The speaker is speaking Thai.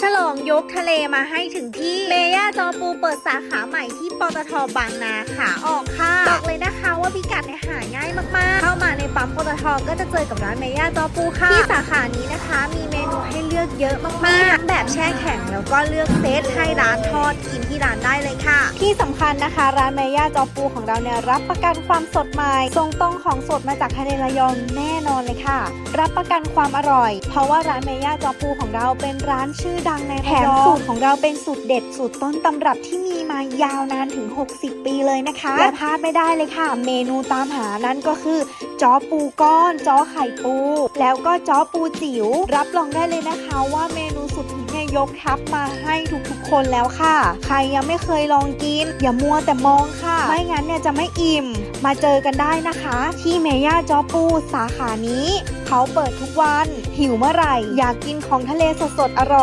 ฉลองยกทะเลมาให้ถึงที่เมย่าจอปูเปิดสาขาใหม่ที่ปตทบางนาขาออกค่ะบอกเลยนะคะว่าพิกัดเนี่ยหาง่ายมากๆ เข้ามาในปั๊มปตทก็จะเจอกับร้านเมย่าจอปูค่ะที่สาขานี้นะคะมีเม อกเยอะมากๆ แบบแช่แข็งแล้วก็เลือกเซตให้ร้านทอดกินที่ร้านได้เลยค่ะ ที่สำคัญนะคะ ร้านเมย่าจอปูของเราเนี่ยรับประกันความสดใหม่ส่งตรงของสดมาจากทะเลระยองแน่นอนเลยค่ะ รับประกันความอร่อย เพราะว่าร้านเมย่าจอปูของเราเป็นร้านชื่อดังในระยองแถมสูตรของเราเป็นสูตรเด็ดสูตรต้นตำรับที่มีมายาวนานถึง 60 ปีเลยนะคะและพลาดไม่ได้เลยค่ะ เมนูตามหานั้นก็คือจ้อปูก้อนจ้อไข่ปู แล้วก็จ้อปูจิ๋วรับรองได้เลยนะคะว่าเมนูสุดฮิตเนี่ยยกทัพมาให้ทุกๆคนแล้วค่ะ ใครยังไม่เคยลองกิน อย่ามัวแต่มองค่ะ ไม่งั้นเนี่ยจะไม่อิ่ม มาเจอกันได้นะคะ ที่เมย่าจอปูสาขานี้ เขาเปิดทุกวัน หิวเมื่อไหร่ อยากกินของทะเลสดๆอร่อย